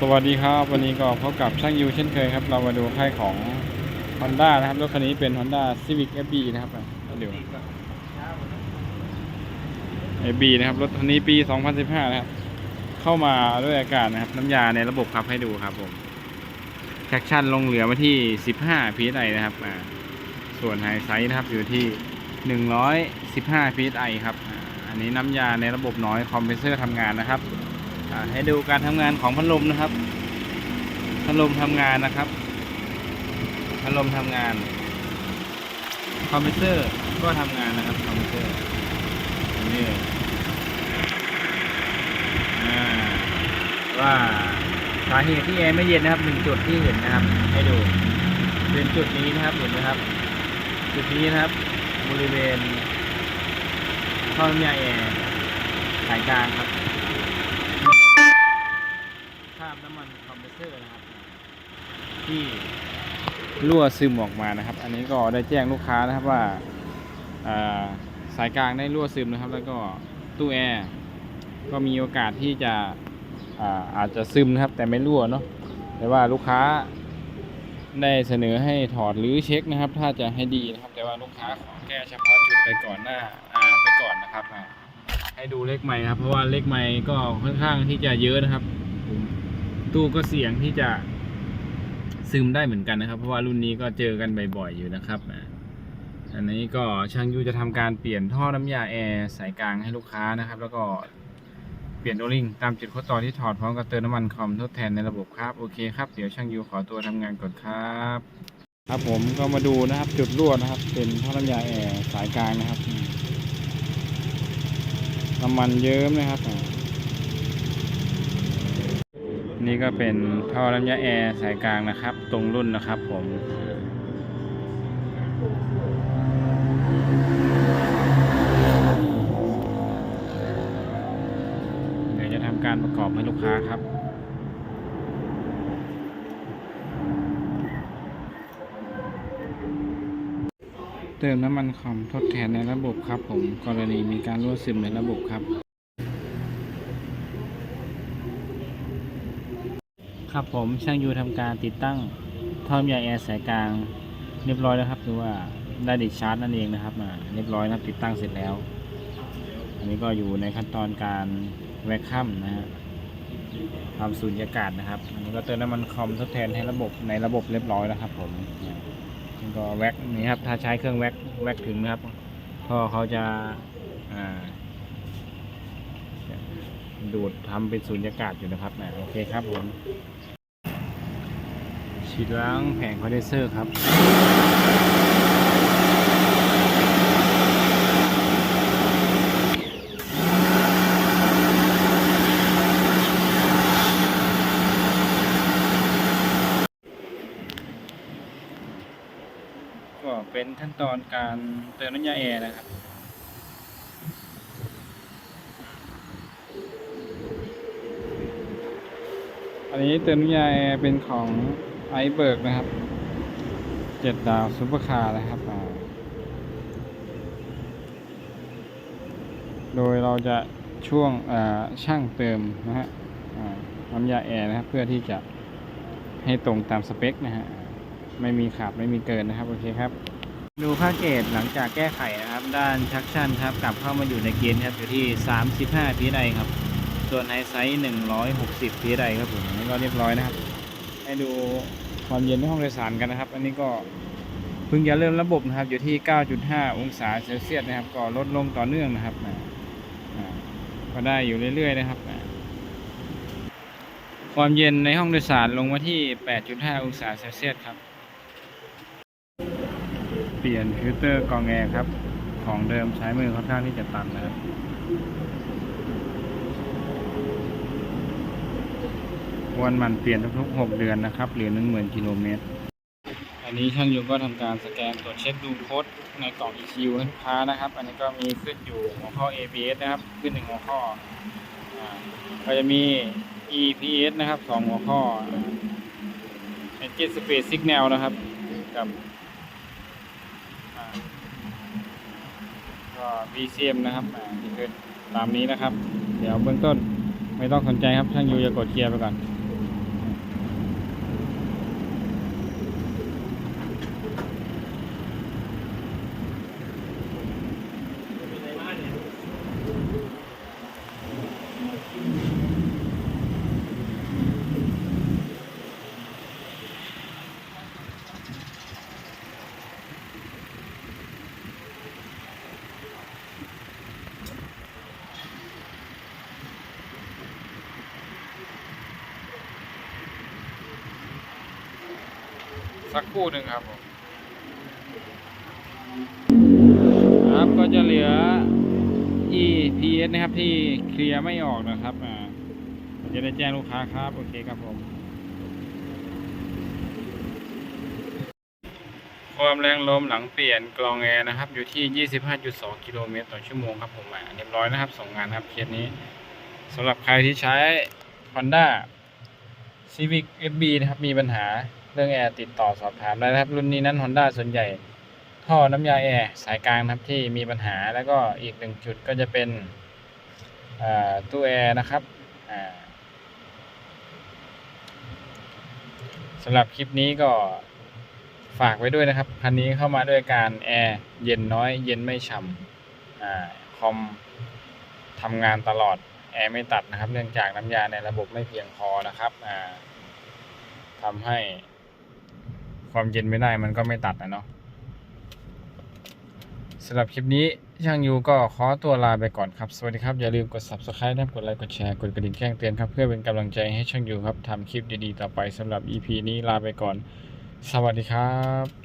สวัสดีครับ วันนี้ก็พบกับช่างยูเช่นเคยครับ เรามาดูค่ายของ Honda นะครับ รถคันนี้เป็น Honda Civic FB นะครับอะเดี๋ยว FB นะครับ รถคันนี้ปี 2015 นะครับ เข้ามาด้วยอากาศนะครับ น้ำยาในระบบขับให้ดูครับผมแท็กชั่นลงเหลือมาที่ 15 psi นะครับส่วนไฮไซส์นะครับอยู่ที่ 115 psi ครับ อันนี้น้ำยาในระบบน้อยคอมเพรสเซอร์ทำงานนะครับ ให้ดูการทำงานของพัดลมนะครับ พัดลมทำงานนะครับ พัดลมทำงาน คอมเพรสเซอร์ก็ทำงานนะครับคอมเพรสเซอร์นนี่ว่าสาเหตุที่แอร์ไม่เย็นนะครับหนึ่งจุดที่เห็นนะครับ ให้ดูเป็นจุดนี้นะครับเห็นไหมครับ จุดนี้นะครับ บริเวณท่อน้ำยาแอร์สายกลางครับ ที่รั่วซึมออกมานะครับ อันนี้ก็ได้แจ้งลูกค้านะครับว่าสายกลางได้รั่วซึมนะครับ แล้วก็ตู้แอร์ก็มีโอกาสที่จะอาอาจจะซึมนะครับ แต่ไม่รั่วเนาะแต่ว่าลูกค้าได้เสนอให้ถอดหรือเช็คนะครับ ถ้าจะให้ดีนะครับ แต่ว่าลูกค้าขอแก้เฉพาะจุดไปก่อนหน้าอ่าไปก่อนนะครับให้ดูเลขใหม่ครับ เพราะว่าเลขใหม่ก็ค่อนข้างที่จะเยอะนะครับ ตู้ก็เสี่ยงที่จะ ซึมได้เหมือนกันนะครับ เพราะว่ารุ่นนี้ก็เจอกันบ่อยๆอยู่นะครับอันนี้ก็ช่างยูจะทำการเปลี่ยนท่อน้ำยาแอร์สายกลางให้ลูกค้านะครับ แล้วก็เปลี่ยนโอลิงตามจุดข้อต่อที่ถอดพร้อมกับเติมน้ำมันคอมทดแทนในระบบครับโอเคครับเดี๋ยวช่างยูขอตัวทำงานก่อนครับ ครับผมก็มาดูนะครับจุดรั่วนะครับ เป็นท่อน้ำยาแอร์สายกลางนะครับน้ำมันเยิ้มนะครับ นี่ก็เป็นท่อน้ำยาแอร์สายกลางนะครับ ตรงรุ่นนะครับผมเดี๋ยวจะทำการประกอบให้ลูกค้าครับเติมน้ำมันคอมทดแทนในระบบครับผมกรณีมีการรั่วซึมในระบบครับ ครับผมช่างยูทำการติดตั้งท่อน้ำยาแอร์สายกลางเรียบร้อยแล้วครับหรือว่าได้ดิชาร์จนั่นเองนะครับอ่าเรียบร้อยนะติดตั้งเสร็จแล้ว อันนี้ก็อยู่ในขั้นตอนการแวคคัมนะฮะทำสูญญากาศนะครับ อันนี้ก็เติมน้ำมันคอมทดแทนให้ระบบในระบบเรียบร้อยแล้วครับผมนี่ก็แวคนี่ครับถ้าใช้เครื่องแวคแวคถึงนะครับท่อเขาจะอ่าดูดทำเป็นสูญญากาศอยู่นะครับนะโอเคครับผม ฉีดล้างแผงคอนเดนเซอร์ครับ ก็เป็นขั้นตอนการเติมน้ำยาแอร์นะครับอันนี้เติมน้ำยาแอร์เป็นของ ไอเบิร์กนะครับเจ็ดดาวซุปเปอร์คาร์นะครับ โดยเราจะช่วงช่างเติมนะฮะน้ำยาแอร์นะครับเพื่อที่จะให้ตรงตามสเปคนะฮะไม่มีขาดไม่มีเกินนะครับ โอเคครับ ดูค่าเกตหลังจากแก้ไขนะครับ ด้านชักชั่นครับ กลับเข้ามาอยู่ในเกณฑ์ครับอยู่ที่ 35 พีไดครับ ส่วนไฮไซส์160 พีไดครับผมนนี้ก็เรียบร้อยนะครับ ให้ดูความเย็นในห้องโดยสารกันนะครับ อันนี้ก็เพิ่งจะเริ่มระบบนะครับ อยู่ที่ 9.5 องศาเซลเซียสนะครับ ก็ลดลงต่อเนื่องนะครับอ่าอ่าก็ได้อยู่เรื่อยๆนะครับอ่าความเย็นในห้องโดยสารลงมาที่ 8.5 องศาเซลเซียสครับ เปลี่ยนฟิลเตอร์กรองแอร์ครับ ของเดิมใช้มือค่อนข้างที่จะตันนะครับ วันหมันเปลี่ยนทุกๆ 6 เดือนนะครับหรือ10,000กิโลเมตรอันนี้ช่างยูก็ทำการสแกนตรวจเช็คดูโค้ดในกล่อง ECU ให้ลูกค้านะครับ อันนี้ก็มีขึ้นอยู่หัวข้อ ABS นะครับ ขึ้นหนึ่งหัวข้อก็จะมี EPS นะครับสองหัวข้อ Engine Space Signal นะครับกับก็ VCM นะครับที่ขึ้นตามนี้นะครับ เดี๋ยวเบื้องต้นไม่ต้องสนใจครับช่างยูจะกดเกียร์ไปก่อน สักคู่หนึ่งครับผมครับก็จะเหลือ EPS นะครับที่เคลียร์ไม่ออกนะครับอ่าจะได้แจ้งลูกค้าครับ โอเคครับผม ความแรงลมหลังเปลี่ยนกรองแอร์นะครับ อยู่ที่ 25.2 กิโลเมตรต่อชั่วโมงครับผมอ่าเรียบร้อยนะครับส่งงานครับเคสนี้สำหรับใครที่ใช้ Honda Civic FB นะครับ มีปัญหา เรื่องแอร์ติดต่อสอบถามได้นะครับ รุ่นนี้นั้น Honda ส่วนใหญ่ ท่อน้ำยาแอร์สายกลางครับที่มีปัญหาแล้วก็อีกหนึ่งจุดก็จะเป็นตู้แอร์นะครับอ่าสำหรับคลิปนี้ก็ฝากไว้ด้วยนะครับ คันนี้เข้ามาด้วยการแอร์เย็นน้อย เย็นไม่ฉ่ำอ่าคอมทำงานตลอดแอร์ไม่ตัดนะครับ เนื่องจากน้ำยาในระบบไม่เพียงพอนะครับอ่าทำให้ ความเย็นไม่ได้มันก็ไม่ตัดนะเนาะสำหรับคลิปนี้ช่างยูก็ขอตัวลาไปก่อนครับ สวัสดีครับ อย่าลืมกด subscribe นะกดไลค์กดแชร์ กดกระดิ่งแจ้งเตือนครับ เพื่อเป็นกำลังใจให้ช่างยูครับทำคลิปดีๆ ต่อไปสำหรับ EP นี้ลาไปก่อน สวัสดีครับ